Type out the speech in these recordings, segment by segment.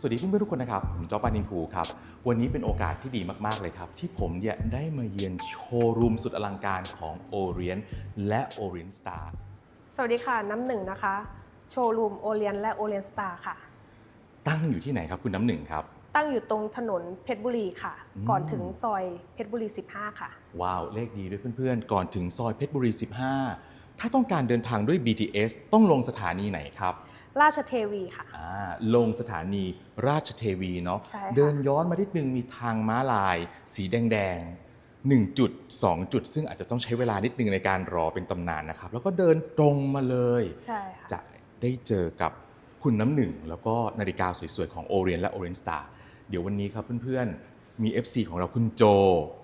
สวัสดีเพื่อนๆทุกคนนะครับ ผมจอปานินภูครับ วันนี้เป็นโอกาสที่ดีมากๆเลยครับ ที่ผมเนี่ยได้มาเยือนโชว์รูมสุดอลังการของ Orient และ Orient Star สวัสดีค่ะ น้ำหนึ่งนะคะ โชว์รูมโอเลียนและโอเลียนสตาร์ค่ะ ตั้งอยู่ที่ไหนครับคุณน้ำหนึ่งครับ ตั้งอยู่ตรงถนนเพชรบุรีค่ะอืมก่อนถึงซอยเพชรบุรี 15 ค่ะ ว้าว เลขดีด้วยเพื่อนๆ ก่อนถึงซอยเพชรบุรี 15 ถ้าต้องการเดินทางด้วย BTS ต้องลงสถานีไหนครับ ราชเทวีค่ะ อ่าลงสถานีราชเทวีเนาะใช่ค่ะ เดินย้อนมานิดนึงมีทางม้าลาย สีแดงๆ1จุด2จุด ซึ่งอาจจะต้องใช้เวลานิดนึงในการรอเป็นตำนานนะครับ แล้วก็เดินตรงมาเลย ใช่ค่ะ จะได้เจอกับคุณน้ำหนึ่ง แล้วก็นาฬิกาสวยๆ ของ Orient และ Orient Star เดี๋ยววันนี้ครับเพื่อนๆ มี FC ของเราคุณโจ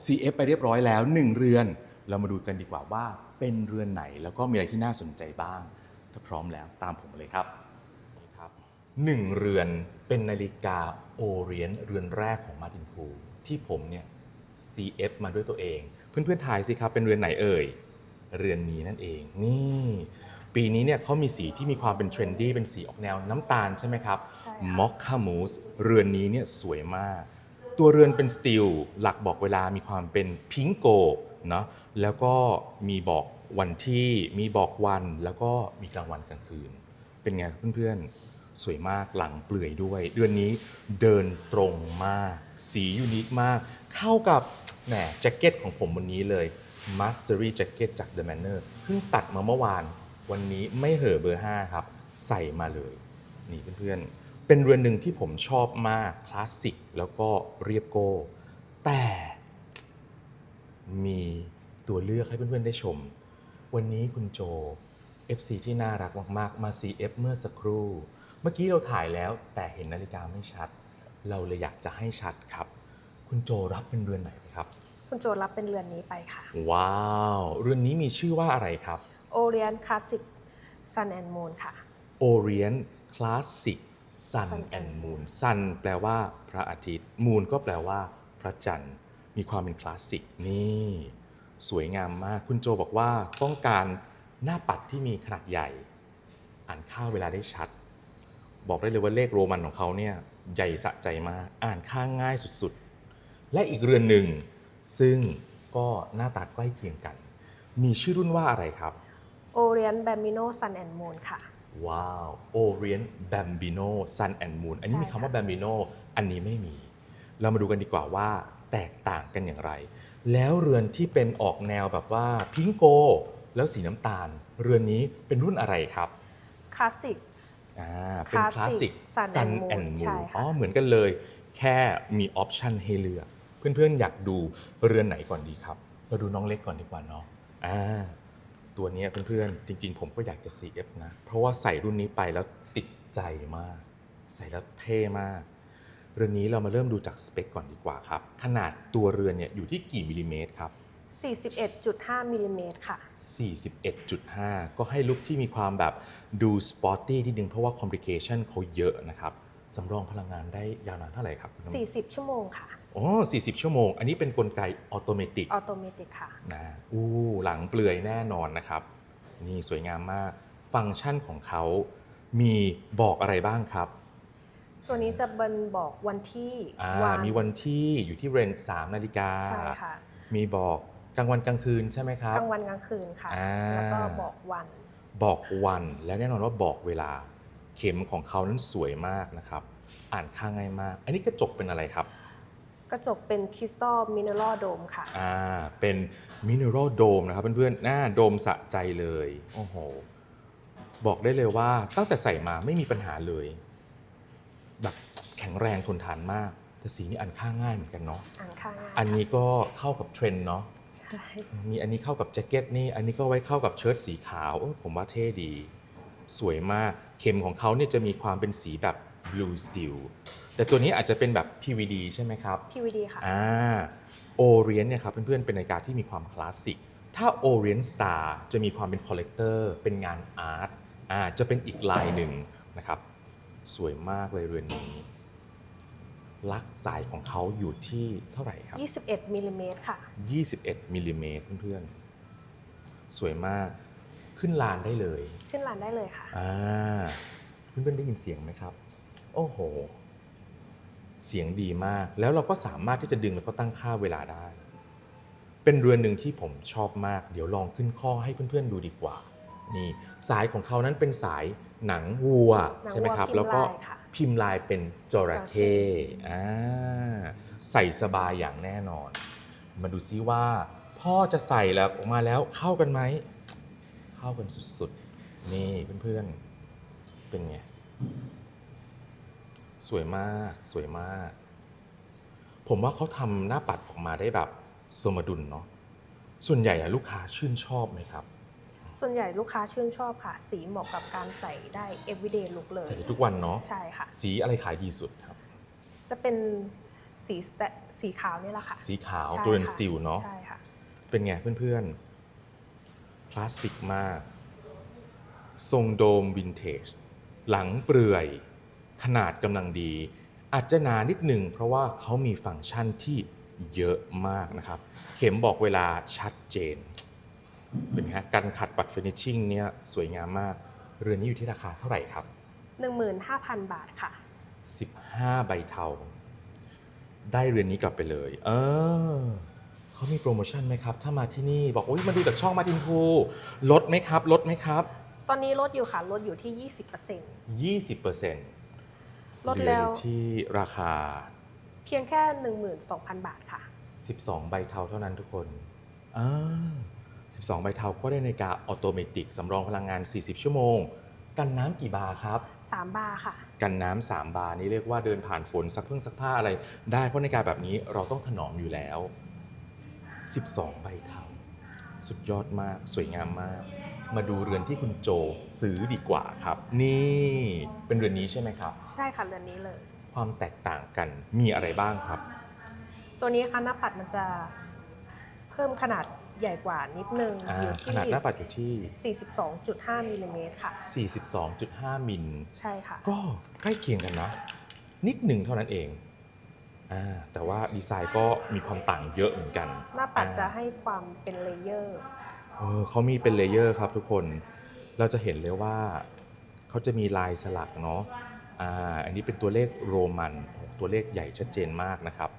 CF ไปเรียบร้อยแล้ว 1 เรือน เรามาดูกันดีกว่าว่าเป็นเรือนไหนแล้วก็มีอะไรที่น่าสนใจบ้าง ถ้าพร้อมแล้วตามผมมาเลยครับนี่ครับ หนึ่งเรือนเป็นนาฬิกา Orient เรือนแรกของมาร์ตินพูที่ผมเนี่ย CF มาด้วยตัวเอง เพื่อนๆทายสิครับ เป็นเรือนไหนเอ่ย เรือนนี้นั่นเอง นี่ ปีนี้เนี่ยเขามีสีที่มีความเป็นเทรนดี้เป็นสีออกแนวน้ำตาลใช่ไหมครับใช่ค่ะมอคคามูสเรือนนี้เนี่ยสวยมาก ตัวเรือนเป็นสตีลหลักบอกเวลามีความเป็นพิงโกเนาะแล้วก็มีบอกวันที่มีบอกวันแล้วก็มีกลางวันกลางคืน เป็นไงครับเพื่อนๆ สวยมากหลังเปลือยด้วย เดือนนี้เดินตรงมาก สียูนิคมาก เข้ากับแหมแจ็คเก็ตของผมวันนี้เลย Mastery Jacket จาก The Manner เพิ่งตัดมาเมื่อวาน วันนี้ไม่เห่อเบอร์ 5 ครับ ใส่มาเลย นี่เพื่อนๆ เป็นเรือนหนึ่งที่ผมชอบมาก คลาสสิก แล้วก็เรียบโก้ แต่มีตัวเลือกให้เพื่อนๆได้ชม วันนี้คุณโจ FC ที่น่ารักมากๆ มา CF เมื่อสักครู่ เมื่อกี้เราถ่ายแล้วแต่เห็นนาฬิกาไม่ชัด เราเลยอยากจะให้ชัดครับ คุณโจรับเป็นเรือนไหนไหมครับ คุณโจรับเป็นเรือนนี้ไปค่ะ ว้าว เรือนนี้มีชื่อว่าอะไรครับโอเลียนคลาสสิกซันแอนด์มูนค่ะ Orient Classic Sun Sun and and Moon Sun แปลว่าพระอาทิตย์ Moon ก็แปลว่า พระจันทร์ มีความเป็นคลาสสิกนี่ สวยงามมาก คุณโจบอกว่าต้องการหน้าปัดที่มีขนาดใหญ่ อ่านค่าเวลาได้ชัด บอกได้เลยว่าเลขโรมันของเขาเนี่ยใหญ่สะใจมากอ่านค่าง่ายสุดๆ และอีกเรือนหนึ่ง ซึ่งก็หน้าตาใกล้เคียงกัน มีชื่อรุ่นว่าอะไรครับโอเลียนแบมบิโนซันแอนด์มูนค่ะ ว้าว Orient Bambino Sun and Moon อันนี้มีใช่คำว่าค่ะ Bambino อันนี้ไม่มี เรามาดูกันดีกว่าว่าแตกต่างกันอย่างไร แล้วเรือนที่เป็นออกแนวแบบว่าพิงโก แล้วสีน้ำตาล เรือนนี้เป็นรุ่นอะไรครับคลาสสิก อ่าเป็นคลาสสิก Classic Sun and Moon ใช่ค่ะ อ๋อเหมือนกันเลย แค่มีออปชันให้เลือก เพื่อนๆอยากดูเรือนไหนก่อนดีครับ เราดูน้องเล็กก่อนดีกว่าเนาะอ่าตัวเนี้ยเพื่อนๆจริง ๆ ผมก็อยากจะ CF นะ เพราะว่าใส่รุ่นนี้ไปแล้วติดใจมาก ใส่แล้วเท่มาก เรือนนี้เรามาเริ่มดูจากสเปคก่อนดีกว่าครับ ขนาดตัวเรือนเนี่ยอยู่ที่กี่มิลลิเมตรครับ 41.5มิลลิเมตรค่ะ 41.5 ก็ให้ลุคที่มีความแบบดูสปอร์ตี้นิดนึงเพราะว่าคอมพลิเคชันเขาเยอะนะครับสำรองพลังงานได้ยาวนานเท่าไหร่ครับคุณน้ำ40 ชั่วโมงค่ะอ๋อ40 ชั่วโมง อันนี้เป็นกลไกออโตเมติกออโตเมติกค่ะนะอู้หลังเปลือยแน่นอนนะครับ นี่สวยงามมาก ฟังก์ชันของเขามีบอกอะไรบ้างครับ ตัวนี้จะบันบอกวันที่อ่าวันมีวันที่อยู่ที่เรน3นาฬิกา ใช่ค่ะ มีบอก กลางวันกลางคืนใช่ไหมครับกลางวันกลางคืนค่ะ อ่า แล้วก็บอกวัน บอกวันและแน่นอนว่าบอกเวลา เข็มของเขานั้นสวยมากนะครับ อ่านค่าง่ายมาก อันนี้กระจกเป็นอะไรครับ กระจกเป็นคริสตัลมิเนอรัลโดมค่ะ อ่า เป็นมินเนอรัลโดมนะครับเพื่อนๆหน้าโดมสะใจเลย โอ้โห บอกได้เลยว่าตั้งแต่ใส่มาไม่มีปัญหาเลย แบบแข็งแรงทนทานมาก แต่สีนี้อ่านค่าง่ายเหมือนกันเนาะ อ่านค่าง่ายอันนี้ก็เข้ากับเทรนด์เนาะใช่ มีอันนี้เข้ากับแจ็คเก็ตนี่ อันนี้ก็ไว้เข้ากับเชิ้ตสีขาวเออผมว่าเท่ดี สวยมาก เข็มของเขาเนี่ยจะมีความเป็นสีแบบ blue steel แต่ตัวนี้อาจจะเป็นแบบ PVD ใช่ไหมครับ PVD ค่ะ อ่า Orient เนี่ยครับเพื่อนๆ เป็นนาฬิกาที่มีความคลาสสิก ถ้า Orient Star จะมีความเป็นคอลเลกเตอร์เป็นงานอาร์ต อ่า จะเป็นอีกลายหนึ่งนะครับ สวยมากเลยเรือนนี้ ลักสายของเขาอยู่ที่เท่าไหร่ครับ 21มิลลิเมตรค่ะ 21มิลลิเมตรเพื่อนๆ สวยมากขึ้นลานได้เลย ขึ้นลานได้เลยค่ะ อ่า เพื่อนๆได้ยินเสียงไหมครับ โอ้โห เสียงดีมาก แล้วเราก็สามารถที่จะดึงแล้วก็ตั้งค่าเวลาได้ เป็นเรือนหนึ่งที่ผมชอบมาก เดี๋ยวลองขึ้นข้อให้เพื่อนๆดูดีกว่า นี่ สายของเขานั้นเป็นสายหนังวัวหนังใช่ไหมครับวัวพิมพ์แล้วก็ลายค่ะ พิมพ์ลายเป็นจระเข้อ่าใส่สบายอย่างแน่นอน มาดูซิว่า พ่อจะใส่แล้วออกมาแล้วเข้ากันไหม เข้ากันสุดๆ นี่เพื่อนๆ เป็นไง สวยมากสวยมาก ผมว่าเขาทำหน้าปัดออกมาได้แบบสมดุลเนาะส่วนใหญ่อะลูกค้าชื่นชอบไหมครับ ส่วนใหญ่ลูกค้าชื่นชอบค่ะ สีเหมาะกับการใส่ได้ everyday look เลย ใส่ได้ทุกวันเนาะใช่ค่ะ สีอะไรขายดีสุดครับ จะเป็นสีสแตสีขาวนี่แหละค่ะ สีขาวใช่ตัวเป็นค่ะสตีลเนาะใช่ค่ะ เป็นไงเพื่อนๆ คลาสสิกมาก ทรงโดมวินเทจ หลังเปลื่อย ขนาดกำลังดี อาจจะหนานิดหนึ่งเพราะว่าเขามีฟังก์ชันที่เยอะมากนะครับ เข็มบอกเวลาชัดเจน เป็นไงฮะการขัดปัดฟินิชชิ่งเนี่ยสวยงามมาก เรือนนี้อยู่ที่ราคาเท่าไหร่ครับ 15,000 บาทค่ะ 15 ใบเทาได้เรือนนี้กลับไปเลย เออเขามีโปรโมชั่นไหมครับ ถ้ามาที่นี่บอกโอ้ยมาดูจากช่องมาทินพูลดไหมครับ ลดไหมครับ ตอนนี้ลดอยู่ค่ะ ลดอยู่ที่ 20% 20%ลดแล้วเหอที่ราคา เพียงแค่ 12,000 บาทค่ะ 12 ใบเทาเท่านั้นทุกคนอ่า 12 ใบเทาก็ได้นาฬิกาออโตเมติกสำรองพลังงาน 40 ชั่วโมง กันน้ำกี่บาร์ครับ 3 บาร์ค่ะ กันน้ำสามบาร์นี่เรียกว่าเดินผ่านฝนซักเครื่องซักผ้าอะไร ได้เพราะนาฬิกาแบบนี้เราต้องถนอมอยู่แล้ว 12 ใบเทาสุดยอดมากสวยงามมาก มาดูเรือนที่คุณโจซื้อดีกว่าครับ นี่เป็นเรือนนี้ใช่ไหมครับ ใช่ค่ะเรือนนี้เลย ความแตกต่างกันมีอะไรบ้างครับ ตัวนี้ค่ะหน้าปัดมันจะเพิ่มขนาด ใหญ่กว่านิดนึงอ่าอยู่ขนาดหน้าปัดอยู่ที่ 42.5มิลลิเมตรค่ะ 42.5 มิล ใช่ค่ะ ก็ใกล้เคียงกันนะ นิดหนึ่งเท่านั้นเองอ่าแต่ว่าดีไซน์ก็มีความต่างเยอะเหมือนกันหน้าปัดอ่จะให้ความเป็นเลเยอร์ เออเขามีเป็นเลเยอร์ครับทุกคน เราจะเห็นเลยว่าเขาจะมีลายสลักเนาะอ่าอันนี้เป็นตัวเลขโรมันตัวเลขใหญ่ชัดเจนมากนะครับ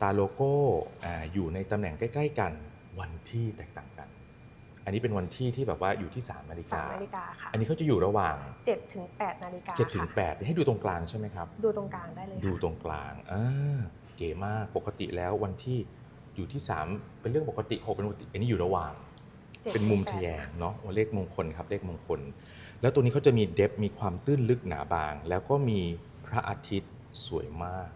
ตาโลโก้อ่าอยู่ในตำแหน่งใกล้ ๆ กัน วันที่แตกต่างกัน อันนี้เป็นวันที่ที่แบบว่าอยู่ที่3นาฬิกา3นาฬิกาค่ะอันนี้เขาจะอยู่ระหว่าง7ถึง8นาฬิกา7ถึงค่ะ8ให้ดูตรงกลางใช่ไหมครับ ดูตรงกลางได้เลยดูค่ะตรงกลางอ่าเก๋มากปกติแล้ววันที่อยู่ที่ 3 เป็นเรื่องปกติ6เป็นปกติอันนี้อยู่ระหว่าง7เป็นมุมถึทะ8แยงเนาะเลขมงคลครับเลขมงคล แล้วตัวนี้เขาจะมีเดฟมีความตื้นลึกหนาบาง แล้วก็มีพระอาทิตย์สวยมาก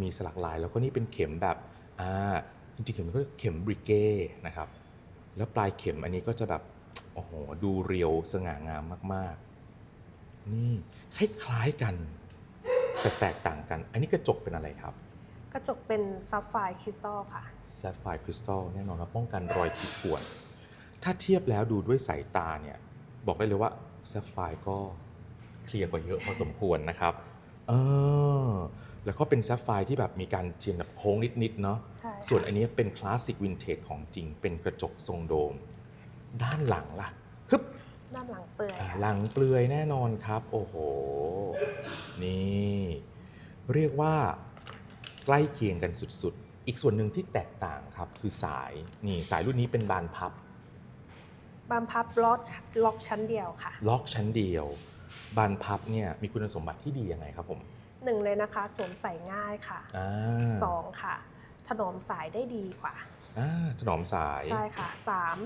มีสลักลายแล้วก็นี่เป็นเข็มแบบอ่า จริงๆเข็มมันก็เข็มบริเก้นะครับ แล้วปลายเข็มอันนี้ก็จะแบบโอ้โหดูเรียวสง่างามมากๆ นี่คล้ายๆกัน แต่แตกต่างกัน อันนี้กระจกเป็นอะไรครับ กระจกเป็นซับไฟคริสตัลค่ะแซฟไฟร์คริสตัลแน่นอนว่าป้องกันรอยขีดข่วน ถ้าเทียบแล้วดูด้วยสายตาเนี่ย บอกได้เลยว่าแซฟไฟร์ก็เคลียร์กว่าเยอะพอสมควรนะครับ เออแล้วก็เป็นแซฟไฟร์ที่แบบมีการเชียนแบบโค้งนิดๆเนาะใช่ค่ะส่วนอันนี้เป็นคลาสสิกวินเทจของจริงเป็นกระจกทรงโดม ด้านหลังล่ะฮึบ ด้านหลังเปื่อยอ่าค่ะ หลังเปลือยแน่นอนครับ โอ้โห นี่ เรียกว่าใกล้เคียงกันสุดๆ อีกส่วนหนึ่งที่แตกต่างครับ คือสายนี่สายรุ่นนี้เป็นบานพับบานพับล็อกล็อกชั้นเดียวค่ะ ล็อกชั้นเดียว บานพับเนี่ยมีคุณสมบัติที่ดียังไงครับผมหนึ่งเลยนะคะสวมใส่ง่ายค่ะอ่าสองค่ะ ถนอมสายได้ดีกว่า อ่าถนอมสาย ใช่ค่ะสาม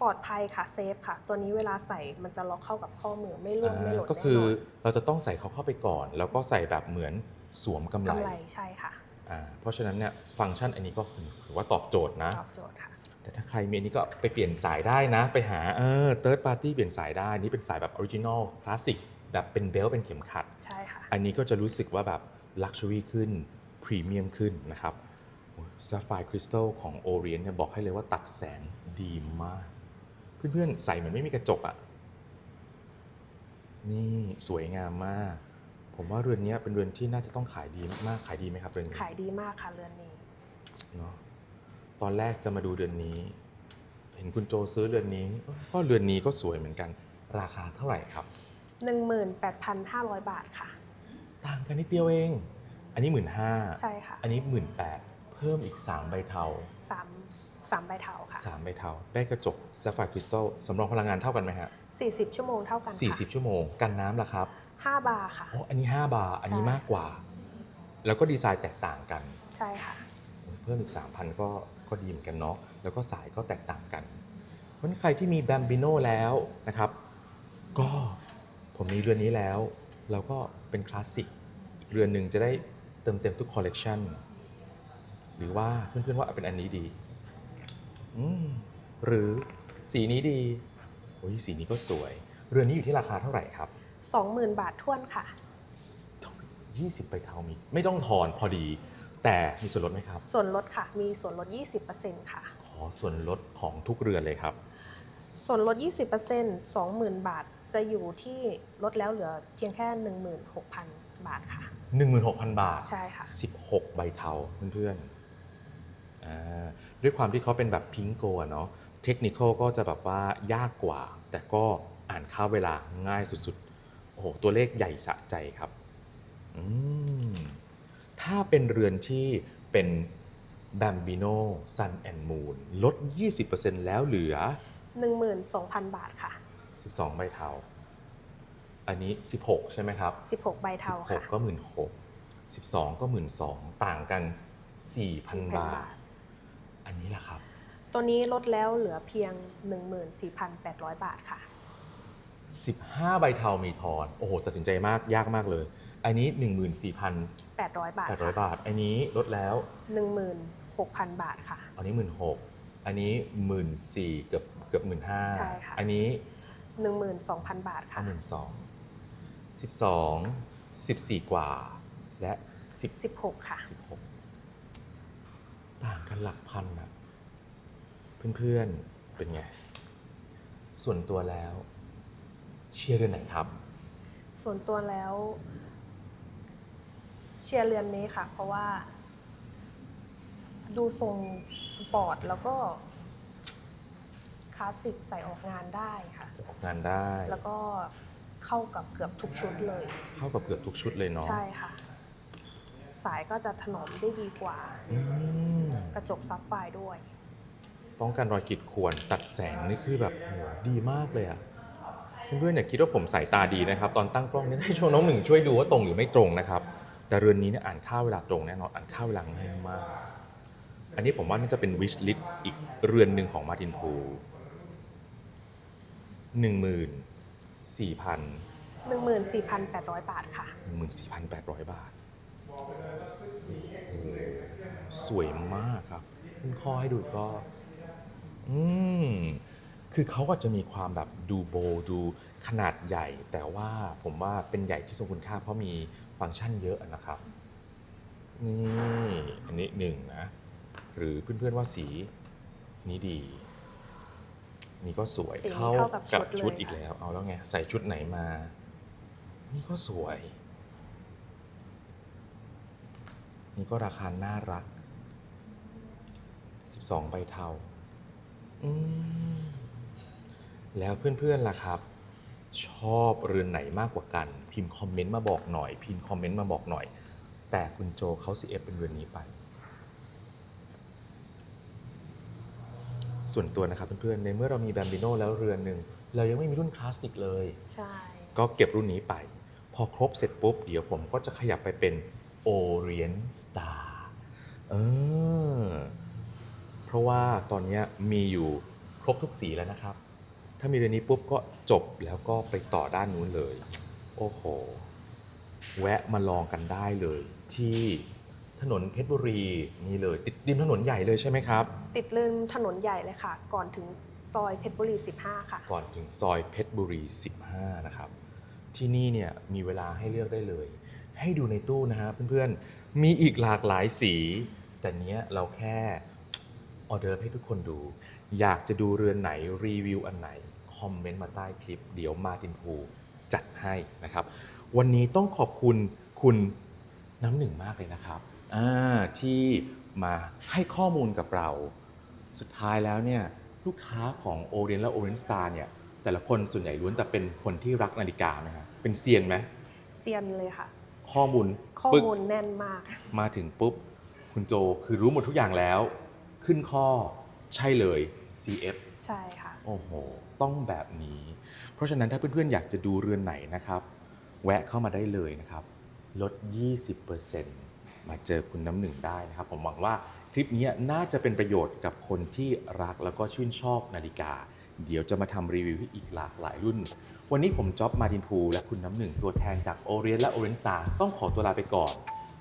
ปลอดภัยค่ะเซฟค่ะ ตัวนี้เวลาใส่มันจะล็อกเข้ากับข้อมือไม่ร่วงไม่หล่นก็คือแน่นเราจะต้องใส่เขาเข้าไปก่อน แล้วก็ใส่แบบเหมือนสวมกำอนไรกำไรใช่ค่ะอ่าเพราะฉะนั้นเนี่ยฟังก์ชันอันนี้ก็ถือว่าตอบโจทย์นะ ตอบโจทย์ค่ะ แต่ถ้าใครมีอันนี้ก็ไปเปลี่ยนสายได้นะ ไปหาเออ third party เปลี่ยนสายได้ นี่เป็นสายแบบออริจินอลคลาสสิก แบบเป็นเบลต์เป็นเข็มขัด ใช่ค่ะ อันนี้ก็จะรู้สึกว่าแบบลักชัวรี่ขึ้น พรีเมียมขึ้นนะครับซ a ฟ h i r e คริสตัลของ Orient เนี่ยบอกให้เลยว่าตัดแสงดีมาก เพื่อนๆ ใส่เหมือนไม่มีกระจกอะ่ะ นี่สวยงามมาก ผมว่าเรือนนี้เป็นเรือนที่น่าจะต้องขายดีมากๆ ขายดีไหมครับเรือนนี้ ขายดีมากค่ะเรือนนี้เนาะตอนแรกจะมาดูเรือนนี้ เห็นคุณโจซื้อเรือนนี้ ก็เรือนนี้ก็สวยเหมือนกัน ราคาเท่าไหร่ครับ 18,500 บาทค่ะ ต่างกันนิดเดียวเอง อันนี้หมื่นห้าใช่ค่ะอันนี้หมื่นแปดเพิ่มอีก 3 ใบเทาสามสามใบเทาค่ะ3ใบเทา ได้กระจก Sapphire Crystal สำรองพลังงานเท่ากันไหมฮะ40 ชั่วโมงเท่ากันค่ะ40 ชั่วโมง กันน้ำล่ะครับ5บาร์ค่ะ อ๋ออันนี้ 5 บาร์อันนี้ใช่มากกว่า แล้วก็ดีไซน์แตกต่างกันใช่ค่ะ เพิ่มอีก 3,000 ก็ก็ดีเหมือนกันเนาะแล้วก็สายก็แตกต่างกันเพราะฉะนั้นใครที่มีแบมบิโนแล้วนะครับ ก็ ผมมีเรือนนี้แล้วเราก็เป็นคลาสสิกอีกเรือนหนึ่งจะได้เติมเต็มทุกคอลเลกชันหรือว่าเพื่อนๆว่าเป็นอันนี้ดีอืมหรือสีนี้ดีโอ้ยสีนี้ก็สวย เรือนนี้อยู่ที่ราคาเท่าไหร่ครับ 20,000 บาทท้วนค่ะ 20ใบเทามีไม่ต้องทอนพอดี แต่มีส่วนลดไหมครับ ส่วนลดค่ะ มีส่วนลด 20%ค่ะ ขอส่วนลดของทุกเรือนเลยครับ ส่วนลด 20% 20,000 บาท จะอยู่ที่ลดแล้วเหลือเพียงแค่ 16,000 บาทค่ะ 16,000 บาทใช่ค่ะ 16 ใบเทาเพื่อนๆอ่าด้วยความที่เขาเป็นแบบพิงโกะเนาะเทคนิคก็จะแบบว่ายากกว่า แต่ก็อ่านค่าเวลาง่ายสุดๆ โอ้โห ตัวเลขใหญ่สะใจครับอืมถ้าเป็นเรือนที่เป็น Bambino Sun and Moon ลด 20%แล้วเหลือ 12,000 บาทค่ะ 12 ใบเทา อันนี้ 16 ใช่ไหมครับ 16 ใบเทาค่ะ16ก็หมื่นหกสิบสองก็หมื่นสองต่างกันสี่พัน4,000 บาบาททอันนี้ล่ะครับ ตัวนี้ลดแล้วเหลือเพียง 14,800 บาทค่ะสิบห้าใบเทามีทอน โอ้โห ตัดสินใจมากยากมากเลย อันนี้หนึ่งหมื่นสี่พัน800 บาทแปดร้อยค่ะบาท อันนี้ลดแล้ว 16,000 บาทค่ะ อันนี้หมื่นหกอันนี้หมื่นสี่เกือบ เกือบหมื่นห้าใช่ค่ะ อันนี้12,000บาทค่ะหมื่นสองสิบสองสิบสี่กว่า และสิบ16ค่ะสิบหกต่างกันหลักพันนะเพื่อนๆเป็นไง ส่วนตัวแล้ว เชียร์เรือนไหนครับ ส่วนตัวแล้ว เชียร์เรือนนี้ค่ะ เพราะว่า ดูทรงสปอร์ตแล้วก็ค ลาสสิกใส่ออกงานได้ค่ะ จะออกงานได้ แล้วก็เข้ากับเกือบทุกชุดเลย เข้ากับเกือบทุกชุดเลยเนาะใช่ค่ะ สายก็จะถนอมได้ดีกว่า อืมกระจกซับไฟร์ด้วย ป้องกันรอยขีดข่วน ตัดแสงนี่คือแบบโหดีมากเลยอะเพื่อนๆเนี่ยคิดว่าผมสายตาดีนะครับ ตอนตั้งกล้องเนี่ยให้ช่วงน้องหนึ่งช่วยดูว่าตรงหรือไม่ตรงนะครับ แต่เรือนนี้เนี่ยอ่านค่าเวลาตรงแน่นอนอ่านค่าเวลาง่ายมาก อันนี้ผมว่าน่าจะเป็นวิชลิ t อีกเรือนหนึ่งของมาตินพู หนึ่งหมื่นสี่พัน14,800 บาทค่ะ หนึ่งหมื่นสี่พันแปดร้อยบาทโอ้โหสวยมากครับขึ้นข้อให้ดูก็ อืม คือเขาก็จะมีความแบบดูโบว์ดูขนาดใหญ่ แต่ว่าผมว่าเป็นใหญ่ที่ทรงคุณค่าเพราะมีฟังก์ชันเยอะนะครับ นี่ อันนี้หนึ่งนะ หรือเพื่อนๆว่าสีนี้ดี นี่ก็สวยสีนี้เข้าเข้ากับชุกับดเลยชุดอีกค่ะแล้ว เอาแล้วไง ใส่ชุดไหนมา นี่ก็สวย นี่ก็ราคาน่ารัก 12 ใบเทาอืมแล้วเพื่อนๆล่ะครับ ชอบเรือนไหนมากกว่ากัน พิมพ์คอมเมนต์มาบอกหน่อย พิมพ์คอมเมนต์มาบอกหน่อย แต่คุณโจเขาสิเอฟเป็นเรือนนี้ไป ส่วนตัวนะครับเพื่อนๆในเมื่อเรามีแบมบิโนแล้วเรือนหนึ่งเรายังไม่มีรุ่นคลาสสิกเลย ใช่ ก็เก็บรุ่นนี้ไป พอครบเสร็จปุ๊บ เดี๋ยวผมก็จะขยับไปเป็น Orient Star เออเพราะว่าตอนเนี้ยมีอยู่ครบทุกสีแล้วนะครับ ถ้ามีเรือนนี้ปุ๊บก็จบแล้วก็ไปต่อด้านนู้นเลย โอ้โห แวะมาลองกันได้เลยที่ ถนนเพชรบุรีนี่เลย ติดริมถนนใหญ่เลยใช่ไหมครับ ติดริมถนนใหญ่เลยค่ะ ก่อนถึงซอยเพชรบุรี 15 ค่ะ ก่อนถึงซอยเพชรบุรี 15 นะครับ ที่นี่เนี่ยมีเวลาให้เลือกได้เลย ให้ดูในตู้นะฮะเพื่อนๆ มีอีกหลากหลายสี แต่เนี้ยเราแค่ออเดอร์ให้ทุกคนดู อยากจะดูเรือนไหนรีวิวอันไหน คอมเมนต์มาใต้คลิป เดี๋ยวมาตินพูจัดให้นะครับ วันนี้ต้องขอบคุณคุณน้ำหนึ่งมากเลยนะครับอ่า ที่มาให้ข้อมูลกับเรา สุดท้ายแล้วเนี่ยลูกค้าของ o r i e n t และ Orient Star เนี่ยแต่ละคนส่วนใหญ่ล้วนแต่เป็นคนที่รักนาฬิกาไหมครับเป็นเซียนไหมเซียนเลยค่ะขข้อมูลข้อปึ๊กมูลแน่นมาก มาถึงปุ๊บ คุณโจคือรู้หมดทุกอย่างแล้ว ขึ้นข้อใช่เลย CF ใช่ค่ะ โอ้โห ต้องแบบนี้ เพราะฉะนั้นถ้าเพื่อนๆ อยากจะดูเรือนไหนนะครับ แวะเข้ามาได้เลยนะครับ ลด 20% มาเจอคุณน้ำหนึ่งได้นะครับ ผมหวังว่าทริปนี้น่าจะเป็นประโยชน์กับคนที่รักแล้วก็ชื่นชอบนาฬิกา เดี๋ยวจะมาทำรีวิวให้อีกหลากหลายรุ่น วันนี้ผมจ๊อบมาดินพูและคุณน้ำหนึ่งตัวแทนจากโอเรียนและโอเรนสตาร์ต้องขอตัวลาไปก่อน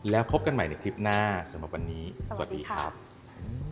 แล้วพบกันใหม่ในคลิปหน้าสำหรับวันนี้ สวัสดีครับ